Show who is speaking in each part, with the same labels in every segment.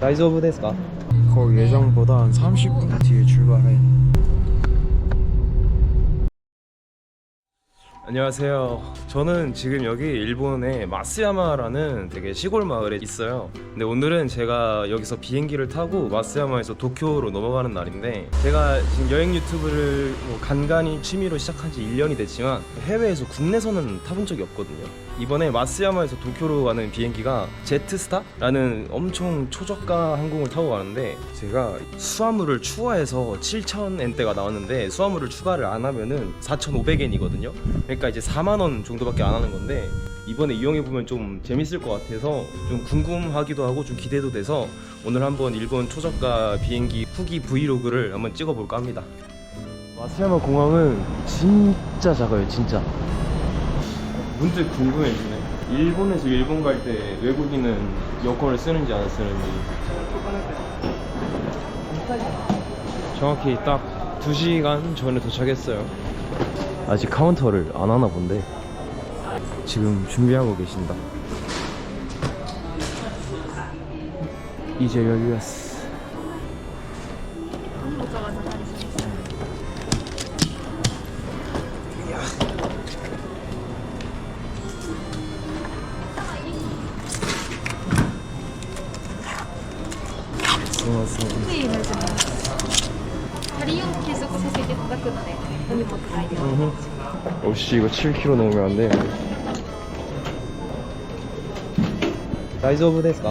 Speaker 1: 다이소브 데스 까
Speaker 2: 거의 예정보다 한 30분 뒤에 출발해.
Speaker 1: 안녕하세요. 저는 지금 여기 일본의 마스야마라는 되게 시골 마을에 있어요. 근데 오늘은 제가 여기서 비행기를 타고 마스야마에서 도쿄로 넘어가는 날인데 제가 지금 여행 유튜브를 뭐 간간히 취미로 시작한 지 1년이 됐지만 해외에서 국내선은 타본 적이 없거든요. 이번에 마스야마에서 도쿄로 가는 비행기가 제트스타라는 엄청 초저가 항공을 타고 가는데 제가 수화물을 추가해서 7,000엔대가 나왔는데 수화물을 추가를 안 하면은 4,500엔이거든요. 그러니까 이제 4만 원 정도밖에 안 하는 건데 이번에 이용해 보면 좀 재밌을 것 같아서 좀 궁금하기도 하고 좀 기대도 돼서 오늘 한번 일본 초저가 비행기 후기 브이로그를 한번 찍어볼까 합니다. 마스야마 공항은 진짜 작아요, 진짜. 문득 궁금해지네. 일본에서 일본 갈 때 외국인은 여권을 쓰는지 안 쓰는지. 정확히 딱 2시간 전에 도착했어요. 아직 카운터를 안 하나 본데. 지금 준비하고 계신다. 이제 열렸어.
Speaker 3: 美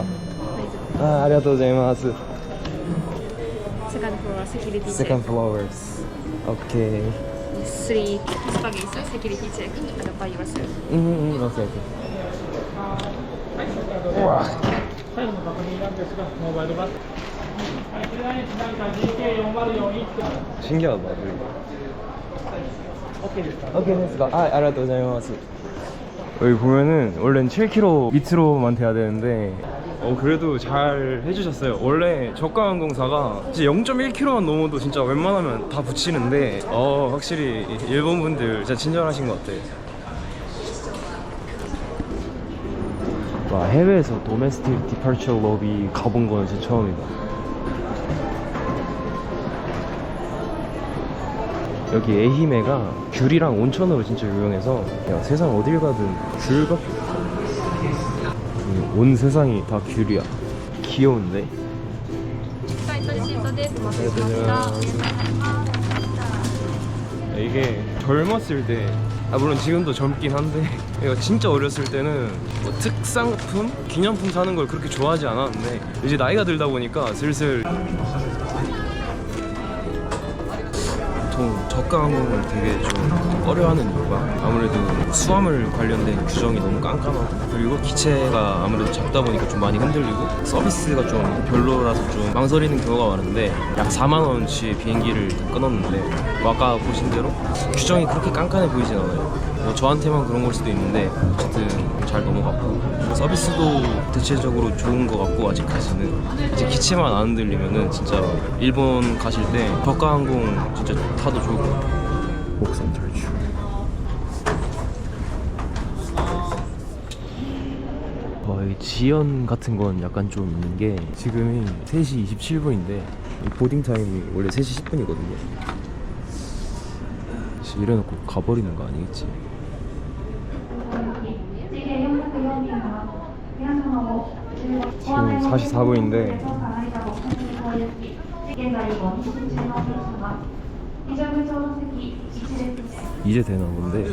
Speaker 3: い。
Speaker 1: ありがとうございます。
Speaker 4: 最後の確認なんですがモバイルバッテ
Speaker 1: 신기하다 오케이 됐습니다. 아 알아도자이마스 여기 보면은 원래는 7km 밑으로만 돼야 되는데. 어 그래도 잘 해주셨어요. 원래 저가 항공사가 이제 0.1km만 넘어도 진짜 웬만하면 다 붙이는데 어 확실히 일본 분들 진짜 친절하신 것 같아요. 와 해외에서 도메스틱 디파처 로비 가본 거는 진짜 처음이다. 여기 에히메가 귤이랑 온천으로 진짜 유명해서 야 세상 어딜 가든 귤밖에 없어 온 세상이 다 귤이야 귀여운데? 이게 젊었을 때 아 물론 지금도 젊긴 한데 내가 진짜 어렸을 때는 뭐 특상품? 기념품 사는 걸 그렇게 좋아하지 않았는데 이제 나이가 들다 보니까 슬슬 항공을 되게 좀 꺼려하는 이유가 아무래도 수화물 관련된 규정이 너무 깐깐하고 그리고 기체가 아무래도 작다 보니까 좀 많이 흔들리고 서비스가 좀 별로라서 좀 망설이는 경우가 많은데 약 4만 원치 비행기를 끊었는데 뭐 아까 보신 대로 규정이 그렇게 깐깐해 보이진 않아요. 뭐 저한테만 그런 걸 수도 있는데 어쨌든 잘 넘어갔고 서비스도 대체적으로 좋은 것 같고 아직까지는 이제 기체만 안 흔들리면은 진짜 일본 가실 때 저가 항공 진짜 타도 좋을 것 같아요. 옥산 탈출. 거의 지연 같은 건 약간 좀 있는 게 지금이 3시 27분인데 보딩 타임이 원래 3시 10분이거든요. 이래놓고 가버리는 거 아니겠지? 지금 44분인데 이제 되나 본데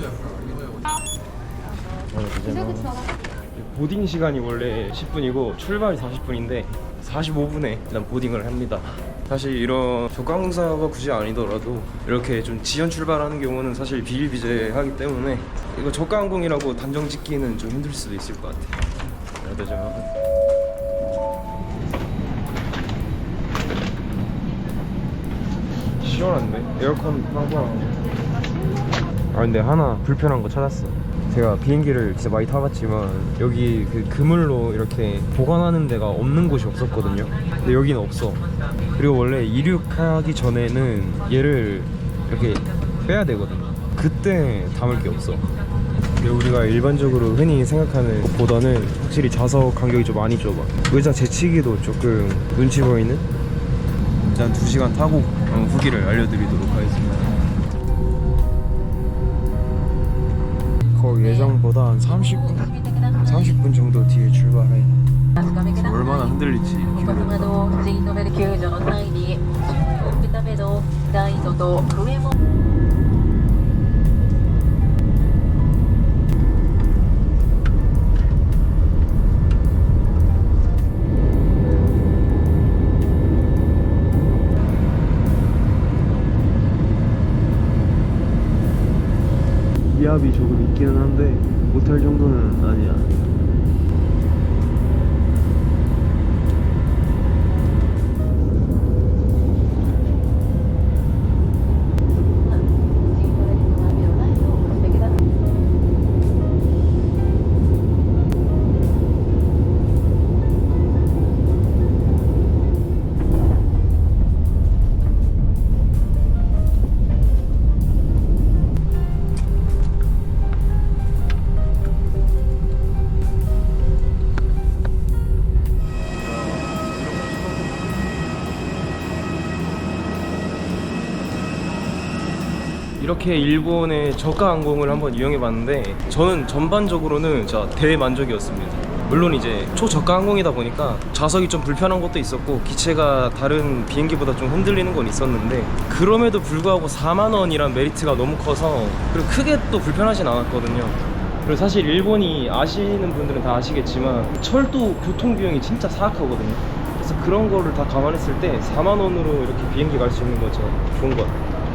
Speaker 1: 보딩 시간이 원래 10분이고 출발이 40분인데 45분에 일단 보딩을 합니다. 사실 이런 조강사가 굳이 아니더라도 이렇게 좀 지연 출발하는 경우는 사실 비일비재하기 때문에 이거 저가 항공이라고 단정 짓기는 좀 힘들 수도 있을 것 같아요. 그래도 좀 시원한데? 에어컨 빵빵하고 아 근데 하나 불편한 거 찾았어. 제가 비행기를 진짜 많이 타봤지만 여기 그 그물로 이렇게 보관하는 데가 없는 곳이 없었거든요. 근데 여기는 없어. 그리고 원래 이륙하기 전에는 얘를 이렇게 빼야 되거든요 그때 담을 게 없어. 우리가 일반적으로 흔히 생각하는 보다는 확실히 좌석 간격이 좀 많이 좁아. 의자 제치기도 조금 눈치 보이는 일단 2시간 타고 어, 후기를 알려드리도록 하겠습니다
Speaker 2: 거 예정보다 한 30분? 30분 정도 뒤에 출발해
Speaker 1: 얼마나 흔들릴지
Speaker 5: 기대된다
Speaker 1: 기압이 조금 있기는 한데 못할 정도는 아니야 이렇게 일본의 저가 항공을 한번 이용해 봤는데 저는 전반적으로는 진짜 대만족이었습니다. 물론 이제 초저가 항공이다 보니까 좌석이 좀 불편한 것도 있었고 기체가 다른 비행기보다 좀 흔들리는 건 있었는데 그럼에도 불구하고 4만 원이란 메리트가 너무 커서 그리고 크게 또 불편하진 않았거든요. 그리고 사실 일본이 아시는 분들은 다 아시겠지만 철도 교통 비용이 진짜 사악하거든요. 그래서 그런 거를 다 감안했을 때 4만 원으로 이렇게 비행기 갈 수 있는 거 진짜 좋은 것 같아요.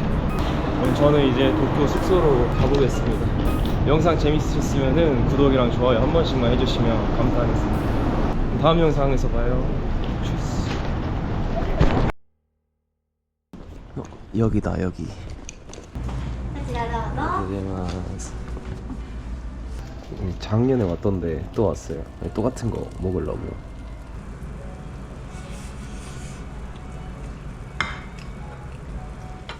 Speaker 1: 그럼 저는 이제 도쿄 숙소로 가보겠습니다. 영상 재밌으셨으면 구독이랑 좋아요 한 번씩만 해주시면 감사하겠습니다. 다음 영상에서 봐요. 주스. 어, 여기다 여기. 안녕하세요. 작년에 왔던데 또 왔어요. 똑같은 거 먹으려고.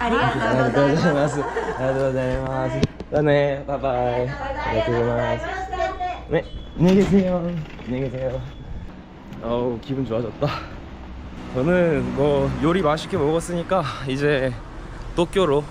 Speaker 1: ありがとうございます。ありがとうございます。だね、バイバイ。ありがとうございます。ね、안녕히계세 요. 안녕히계세 요. 어우, 기분 좋아졌다. 저는 뭐 요리 맛있게 먹었으니까 이제 도쿄로.